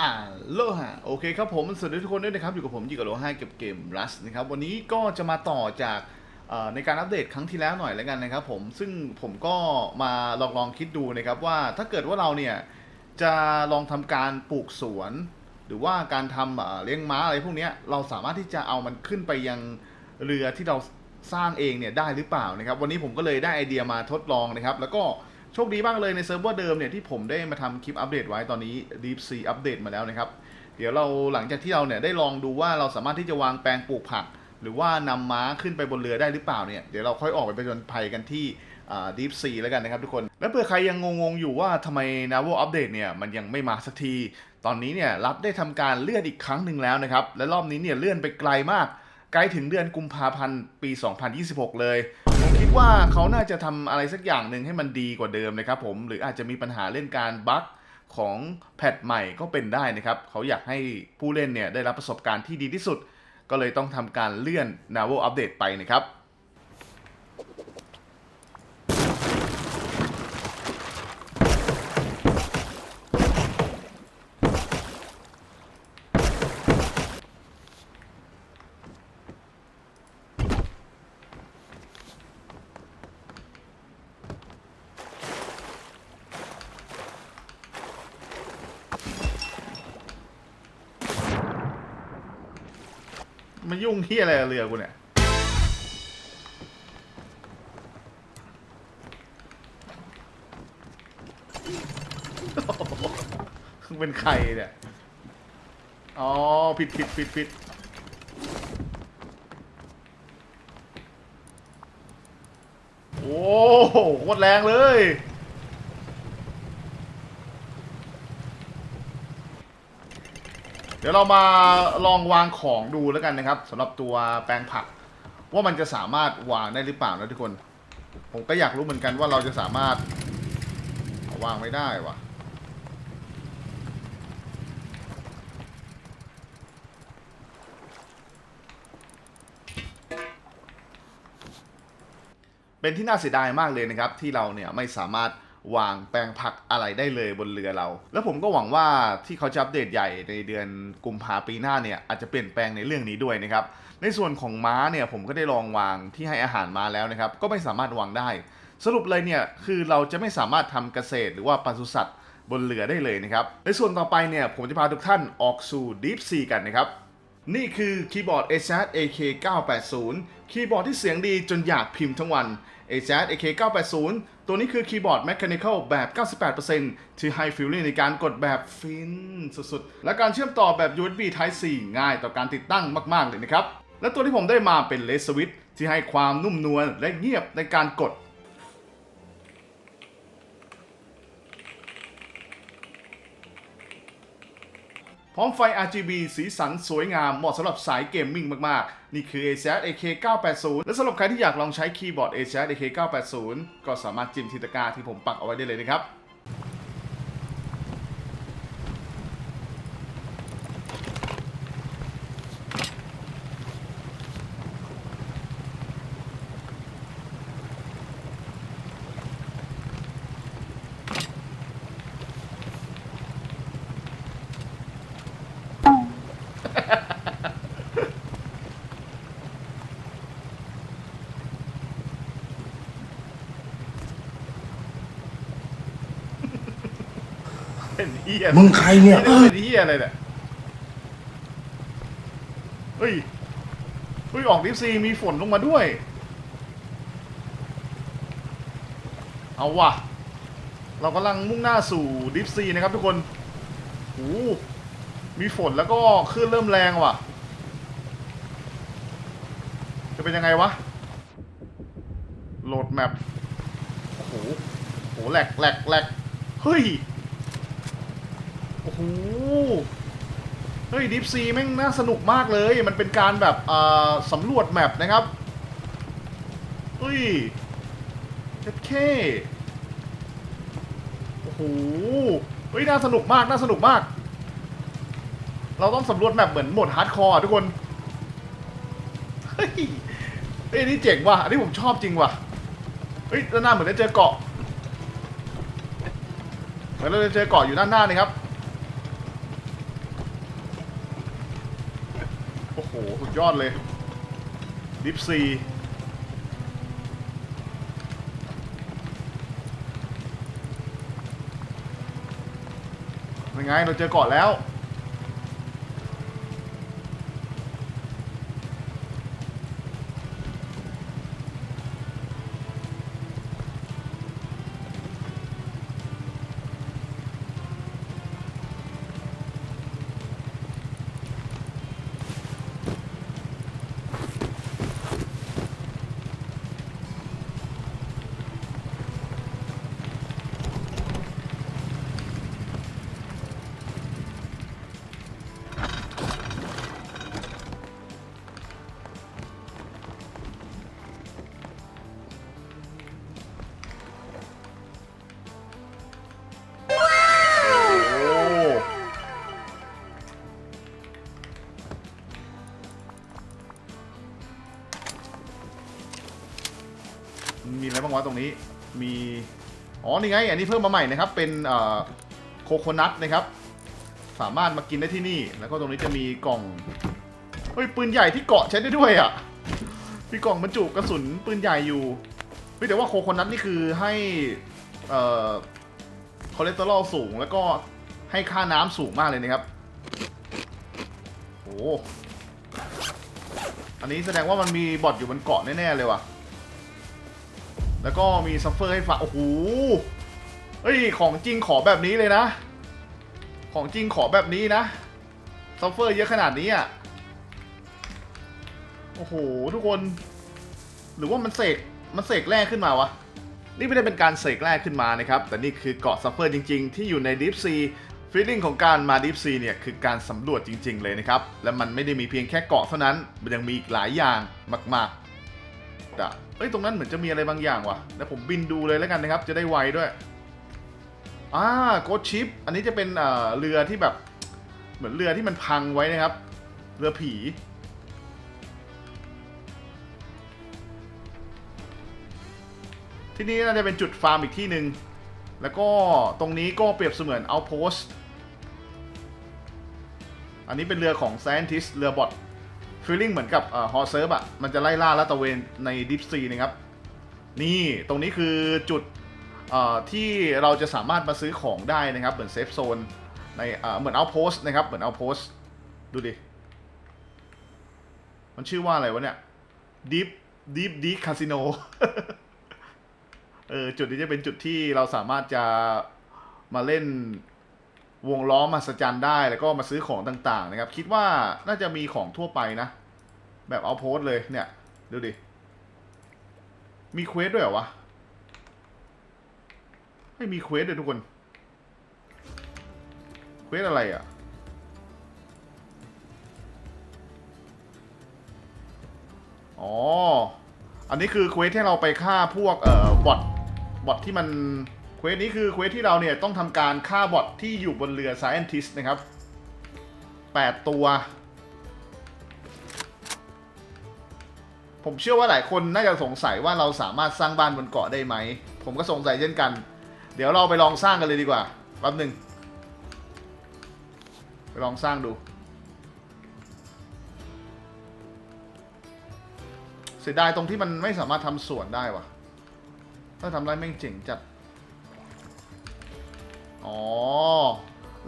อ่าโลฮะโอเคครับผมสวัสดีทุกคนด้วยนะครับ อยู่กับผมยิกบโลฮะเก็บเกมรัสนะครับ วันนี้ก็จะมาต่อจากในการอัปเดตครั้งที่แล้วหน่อยแล้วกันนะครับผมซึ่งผมก็มาลองลองคิดดูนะครับว่าถ้าเกิดว่าเราเนี่ย จะลองทำการปลูกสวน หรือว่าการทำเลี้ยงม้าอะไรพวกนี้เราสามารถที่จะเอามันขึ้นไปยังเรือที่เราสร้างเองเนี่ยได้หรือเปล่านะครับ วันนี้ผมก็เลยได้ไอเดียมาทดลองนะครับ แล้วก็ โชคดีมากเลยในเซิร์ฟเวอร์เดิมเนี่ยที่ผมได้มาทำคลิปอัปเดตไว้ตอนนี้ Deep Sea อัปเดตมาแล้วนะครับ เดี๋ยวเราหลังจากที่เราเนี่ยได้ลองดูว่าเราสามารถที่จะวางแปลงปลูกผัก หรือว่านำม้าขึ้นไปบนเรือได้หรือเปล่าเนี่ยเดี๋ยวเราค่อยออกไปผจญภัยกันที่ดีฟซีแล้วกันนะครับทุกคน แล้วเผื่อใครยังงงๆอยู่ว่าทำไม n a v a l Update เนี่ยมันยังไม่มาสักที ตอนนี้เนี่ยรัฐได้ทำการเลื่อนอีกครั้งหนึ่งแล้วนะครับ และรอบนี้เนี่ยเลื่อนไปไกลมาก ใกล้ถึงเดือนกุมภาพันธ์ปี 2026 เลย ผมคิดว่าเขาน่าจะทำอะไรสักอย่างหนึ่งให้มันดีกว่าเดิมนะครับผม หรืออาจจะมีปัญหาเรื่องการบั๊กของแพทใหม่ก็เป็นได้นะครับ เขาอยากให้ผู้เล่นเนี่ยได้รับประสบการณ์ที่ดีที่สุด ก็เลยต้องทำการเลื่อน n a v a l Update ไปนะครับ มันยุ่งที่อะไรกับเรือกูเนี่ย เป็นใครเนี่ย อ๋อ ผิดผิดผิดผิดโอ้โหโคตรแรงเลย เดี๋ยวเรามาลองวางของดูแล้วกันนะครับสำหรับตัวแปลงผัก ว่ามันจะสามารถวางได้หรือเปล่านะทุกคน ผมก็อยากรู้เหมือนกันว่าเราจะสามารถาวางไม่ได้วะเป็นที่น่าเสียดายมากเลยนะครับ ที่เราเนี่ยไม่สามารถ วางแปลงผักอะไรได้เลยบนเรือเรา แล้วผมก็หวังว่าที่เขาจะอัปเดตใหญ่ในเดือนกุมภาปีหน้าเนี่ยอาจจะเปลี่ยนแปลงในเรื่องนี้ด้วยนะครับ ในส่วนของม้าเนี่ยผมก็ได้ลองวางที่ให้อาหารม้าแล้วนะครับ ก็ไม่สามารถวางได้ สรุปเลยเนี่ยคือเราจะไม่สามารถทำเกษตรหรือว่าปศุสัตว์บนเรือได้เลยนะครับ ในส่วนต่อไปเนี่ยผมจะพาทุกท่านออกสู่ Deep Sea กันนะครับ นี่คือคีย์บอร์ด a z AK 980คีย์บอร์ดที่เสียงดีจนอยากพิมพ์ทั้งวัน a z AK 980 ตัวนี้คือคีย์บอร์ด Mechanical แบบ 98%ที่ให้ฟิลลิ่งในการกดแบบฟินสุดๆ และการเชื่อมต่อแบบ USB Type C ง่ายต่อการติดตั้งมากๆเลยนะครับ และตัวที่ผมได้มาเป็น l e s Switch ที่ให้ความนุ่มนวลและเงียบในการกด ร้อมไฟ RGB สีสันสวยงามเหมาะสำหรับสายเกมมิ่งมากๆ นี่คือ ACS AK 980และสำหรับใครที่อยากลองใช้คีย์บอร์ด ACS AK 980ก็สามารถจิ้มที่ตะกร้าที่ผมปักเอาไว้ได้เลยนะครับ เป็นเฮียมึงใครเนี่ยนี่เป็นเฮียอะไรเนี่ยเฮ้ยเฮ้ยออกดิฟซีมีฝนลงมาด้วย เอาว่ะ เรากำลังมุ่งหน้าสู่ดิฟซีนะครับทุกคนโอ้โหมีฝนแล้วก็คลื่นเริ่มแรงว่ะ จะเป็นยังไงวะ โหลดแมปโอ้โหโอ้โหแหลกแหลกแหลกเฮ้ย โอ้โห เฮ้ยดิฟซีแม่งน่าสนุกมากเลย มันเป็นการแบบสำรวจแมปนะครับเฮ้ยเจ็ดเคโอ้โห เฮ้ยน่าสนุกมาก น่าสนุกมาก เราต้องสำรวจแมปเหมือนโหมดฮาร์ดคอร์ทุกคน เฮ้ยเฮ้ยนี่เจ๋งว่ะ อันนี้ผมชอบจริงว่ะ เฮ้ยด้านหน้าเหมือนได้เจอเกาะเหมือนเราจะเจอเกาะอยู่ด้านหน้านี่ครับ อ้โห สุดยอดเลยดิฟซีเป็นไง เราเจอเกาะแล้วาตรงนี้มี อ๋อ นี่ไง อันนี้เพิ่มมาใหม่นะครับ เป็นโคโคนัทนะครับ สามารถมากินได้ที่นี่ แล้วก็ตรงนี้จะมีกล่อง เฮ้ย ปืนใหญ่ที่เกาะใช้ได้ด้วยอะ มีกล่องบรรจุกระสุนปืนใหญ่อยู่เฮ้ยแต่ว่าโคโคนัทนี่คือให้คอเลสเตอรอลสูงแล้วก็ให้ค่าน้ำสูงมากเลยนะครับ โอ้ อันนี้แสดงว่ามันมีบอทอยู่บนเกาะแน่ๆเลยว่ะ แล้วก็มีซัฟเฟอร์ให้ฟังโอ้โหเฮ้ยของจริงขอแบบนี้เลยนะ ของจริงขอแบบนี้นะซัฟเฟอร์เยอะขนาดนี้อะโอ้โหทุกคน หรือว่ามันเสกมันเสกแร่ขึ้นมาวะนี่ไม่ได้เป็นการเสกแรกขึ้นมานะครับ แต่นี่คือเกาะซัฟเฟอร์จริง ๆ ที่อยู่ในดิฟซีฟีลลิ่งของการมาดิฟซีเนี่ยคือการสำรวจจริง ๆ เลยนะครับ และมันไม่ได้มีเพียงแค่เกาะเท่านั้น มันยังมีอีกหลายอย่างมาก ๆ แต่เอ้ยตรงนั้นเหมือนจะมีอะไรบางอย่างว่ะแล้วผมบินดูเลยแล้วกันนะครับ จะได้ไวด้วยอ่าโกชิป อันนี้จะเป็นเอ่อเรือที่แบบ เหมือนเรือที่มันพังไว้นะครับ เรือผี ที่นี่น่าจะเป็นจุดฟาร์มอีกที่หนึ่งแล้วก็ตรงนี้ก็เปรียบเสมือนเอาโพสอันนี้เป็นเรือของ Scientist เรือบอท ฟีลลิ่งเหมือนกับฮอเซิร์ฟอะมันจะไล่ล่าและตระเวนในดิฟซีนะครับ นี่ตรงนี้คือจุดที่เราจะสามารถมาซื้อของได้นะครับ เหมือนเซฟโซนในเหมือนเอาโพสนะครับ เหมือนเอาโพสดูดิ มันชื่อว่าอะไรวะเนี่ย Deep Deep Deep Casino เออจุดนี้จะเป็นจุดที่เราสามารถจะมาเล่น วงล้อมมหัศจรรย์ได้แล้วก็มาซื้อของต่างๆนะครับ คิดว่าน่าจะมีของทั่วไปนะ แบบเอาโพสเลยเนี่ย ดูดิ มีเควสด้วยเหรอวะไม่มีเควสเลยทุกคน เควสอะไรอะอ๋อ อันนี้คือเควสที่เราไปฆ่าพวกเอ่อบอทบอทที่มัน เควสนี้คือเควสที่เราเนี่ยต้องทำการฆ่าบอทที่อยู่บนเรือ Scientist นะครับ 8 ตัว ผมเชื่อว่าหลายคนน่าจะสงสัยว่าเราสามารถสร้างบ้านบนเกาะได้ไหม ผมก็สงสัยเช่นกัน เดี๋ยวเราไปลองสร้างกันเลยดีกว่าแป๊บหนึ่งไปลองสร้างดู เสียดายตรงที่มันไม่สามารถทำสวนได้วะถ้าทำได้แม่งเจ๋งจัด อ๋อ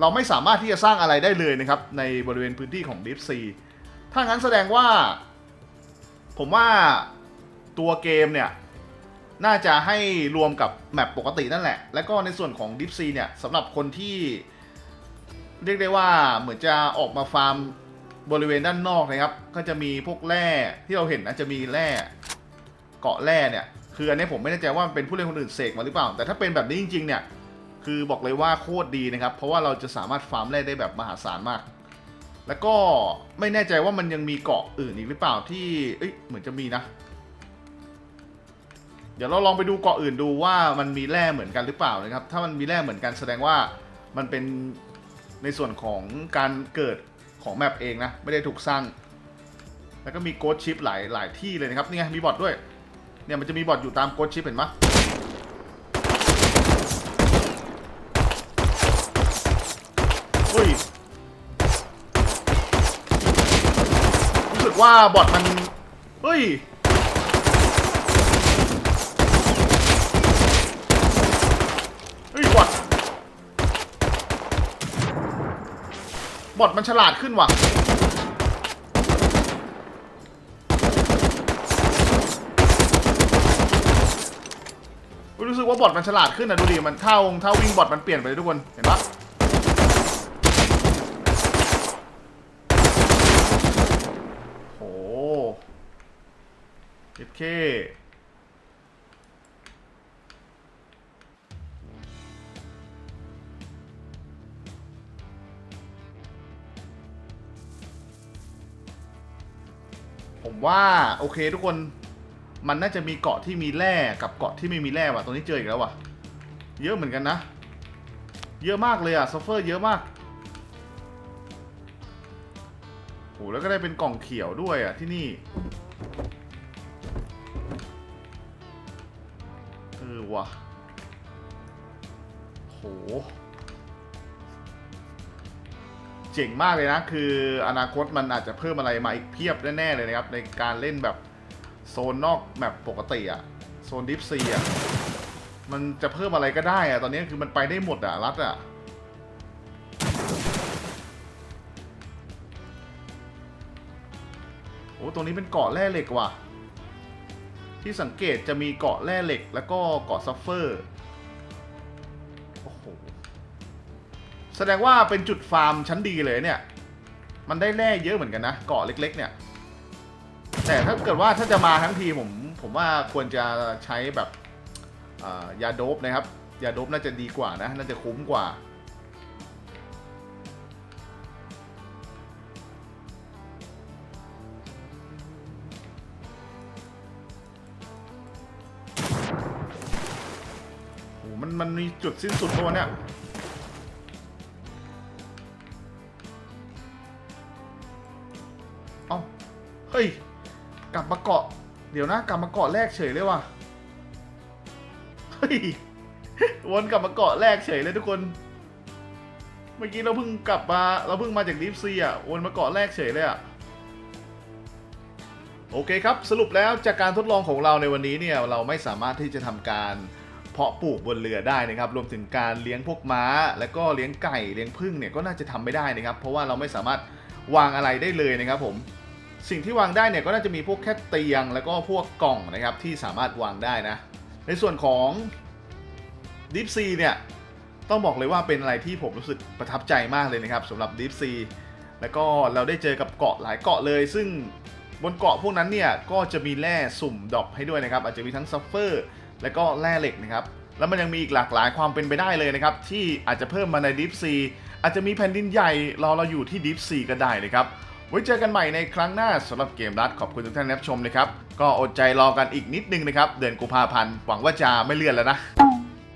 เราไม่สามารถที่จะสร้างอะไรได้เลยนะครับ ในบริเวณพื้นที่ของ Deep Sea ถ้างั้นแสดงว่า ผมว่าตัวเกมเนี่ย น่าจะให้รวมกับแมปปกตินั่นแหละ แล้วก็ในส่วนของ Deep Sea เนี่ยสำหรับคนที่ เรียกได้ว่าเหมือนจะออกมาฟาร์มบริเวณด้านนอกนะครับ ก็จะมีพวกแร่ที่เราเห็นนะจะมีแร่เกาะแร่เนี่ย คืออันนี้ผมไม่แน่ใจว่ามันเป็นผู้เล่นคนอื่นเสกมาหรือเปล่า แต่ถ้าเป็นแบบนี้จริงๆเนี่ย คือบอกเลยว่าโคตรดีนะครับ เพราะว่าเราจะสามารถฟาร์มแร่ได้แบบมหาศาลมาก แล้วก็ไม่แน่ใจว่ามันยังมีเกาะอื่นอีกหรือเปล่าที่เอ้ยเหมือนจะมีนะ เดี๋ยวเราลองไปดูเกาะอื่นดูว่ามันมีแร่เหมือนกันหรือเปล่านะครับ ถ้ามันมีแร่เหมือนกันแสดงว่ามันเป็นในส่วนของการเกิดของแมปเองนะ ไม่ได้ถูกสร้าง แล้วก็มีโกดชิปหลายหลายที่เลยนะครับนี่ไงมีบอทด้วยเนี่ยมันจะมีบอทอยู่ตามโกดชิปเห็นไหม กว่าบอทมันเฮ้ยเฮ้ยบอทบอทมันฉลาดขึ้นว่ะรู้สึกว่าบอทมันฉลาดขึ้นนะดูดิมันเท่าเท่าวิ่งบอทมันเปลี่ยนไปเลยทุกคนเห็นปะโห เจ็ดเคผมว่าโอเคทุกคนมันน่าจะมีเกาะที่มีแร่กับเกาะที่ไม่มีแร่ว่ะตรงนี้เจออีกแล้วว่ะ เยอะเหมือนกันนะ เยอะมากเลยอะซัฟเฟอร์เยอะมากโหแล้วก็ได้เป็นกล่องเขียวด้วยอะที่นี่ ว่ะโห เจ๋งมากเลยนะ คืออนาคตมันอาจจะเพิ่มอะไรมาอีกเพียบแน่ๆเลยนะครับ ในการเล่นแบบโซนนอกแมปปกติอะโซนดิฟซีอะมันจะเพิ่มอะไรก็ได้อะตอนนี้คือมันไปได้หมดอะรัดอะโอ้ตรงนี้เป็นเกาะแร่เหล็กว่ะ ที่สังเกตจะมีเกาะแร่เหล็ก แล้วก็เกาะซัฟเฟอร์โอ้โหแสดงว่าเป็นจุดฟาร์มชั้นดีเลยเนี่ย มันได้แร่เยอะเหมือนกันนะ เกาะเล็ก ๆ เนี่ย แต่ถ้าเกิดว่าถ้าจะมาทั้งทีผมผมว่าควรจะใช้แบบยาโดบนะครับ ยาโดบน่าจะดีกว่านะ น่าจะคุ้มกว่า มันมันมีจุดสิ้นสุดตัวเนี่ยเอ้าเฮ้ย กลับมาเกาะ เดี๋ยวนะ กลับมาเกาะแรกเฉยเลยว่ะ เฮ้ย วนกลับมาเกาะแรกเฉยเลยทุกคน เมื่อกี้เราเพิ่งกลับมา เราเพิ่งมาจากดิฟซีอะ วนมาเกาะแรกเฉยเลยอะโอเคครับ สรุปแล้วจากการทดลองของเราในวันนี้เนี่ย เราไม่สามารถที่จะทำการ เพาะปลูกบนเรือได้นะครับ รวมถึงการเลี้ยงพวกม้า แล้วก็เลี้ยงไก่เลี้ยงผึ้งเนี่ยก็น่าจะทำไม่ได้นะครับ เพราะว่าเราไม่สามารถวางอะไรได้เลยนะครับผมสิ่งที่วางได้เนี่ยก็น่าจะมีพวกแค่เตียงแล้วก็พวกกล่องนะครับที่สามารถวางได้นะ ในส่วนของดิฟซีเนี่ยต้องบอกเลยว่าเป็นอะไรที่ผมรู้สึกประทับใจมากเลยนะครับสำหรับดิฟซีแล้วก็เราได้เจอกับเกาะหลายเกาะเลย ซึ่งบนเกาะพวกนั้นเนี่ยก็จะมีแร่สุ่มดอปให้ด้วยนะครับ อาจจะมีทั้งซัฟเฟอร์ และก็แร่เหล็กนะครับ แล้วมันยังมีอีกหลากหลายความเป็นไปได้เลยนะครับ ที่อาจจะเพิ่มมาในดิฟซีอาจจะมีแผ่นดินใหญ่รอเราอยู่ที่ดิฟซีก็ได้นะครับไว้เจอกันใหม่ในครั้งหน้าสำหรับเกมรัดขอบคุณทุกท่านที่รับชมนะครับ ก็อดใจรอกันอีกนิดนึงนะครับ เดือนกุมภาพันธ์หวังว่าจะไม่เลื่อนแล้วนะ